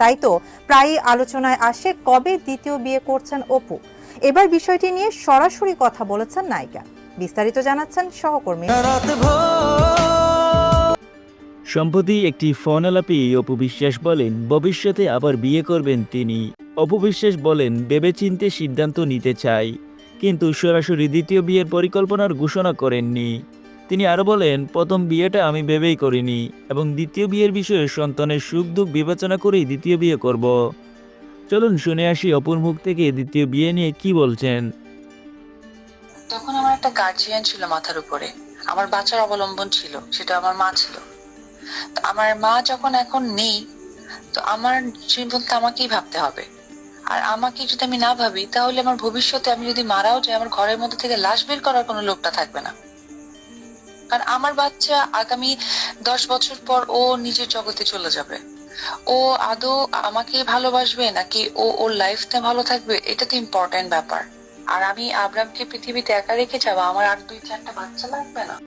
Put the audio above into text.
তাই তো প্রায়ই আলোচনায় আসে কবে দ্বিতীয় বিয়ে করছেন অপু। এবার বিষয়টি নিয়ে সরাসরি কথা বলেছেন নায়িকা। বিস্তারিত জানাচ্ছেন সহকর্মী। সম্প্রতি একটি ফোন আলাপে অপু বিশ্বাস বলেন, ভবিষ্যতে আবার বিয়ে করবেন তিনি। অপু বিশ্বাস বলেন, ভেবেচিন্তে সিদ্ধান্ত নিতে চাই, কিন্তু সরাসরি দ্বিতীয় বিয়ের পরিকল্পনার ঘোষণা করেননি। তিনি আরও বলেন, প্রথম বিয়েটা আমি ভেবেই করিনি এবং দ্বিতীয় বিয়ের বিষয়ে সন্তানের সুখ দুঃখ বিবেচনা করেই দ্বিতীয় বিয়ে করব। চলুন শুনে আসি অপুর মুখ থেকে দ্বিতীয় বিয়ে নিয়ে কি বলছেন? তখন আমার একটা গার্জিয়ান ছিল মাথার উপরে। আমার বাচ্চার অবলম্বন ছিল, সেটা আমার মা ছিল। আমার মা যখন এখন নেই, তো আমার জীবন তো আমাকেই ভাবতে হবে। আর আমাকে যদি আমি না ভাবি, তাহলে আমার ভবিষ্যতে আমি যদি মারাও যাই, আমার ঘরের মধ্যে থেকে লাশ বের করার কোনো লোকটা থাকবে না। কারণ আমার বাচ্চা আগামী দশ বছর পর ও নিজের জগতে চলে যাবে। ও আদৌ আমাকে ভালোবাসবে নাকি ও ওর লাইফটা ভালো থাকবে, এটা তো ইম্পর্টেন্ট ব্যাপার। আর আমি আব্রামকে পৃথিবীতে একা রেখে যাব, আমার আর দুই চারটা বাচ্চা লাগবে না।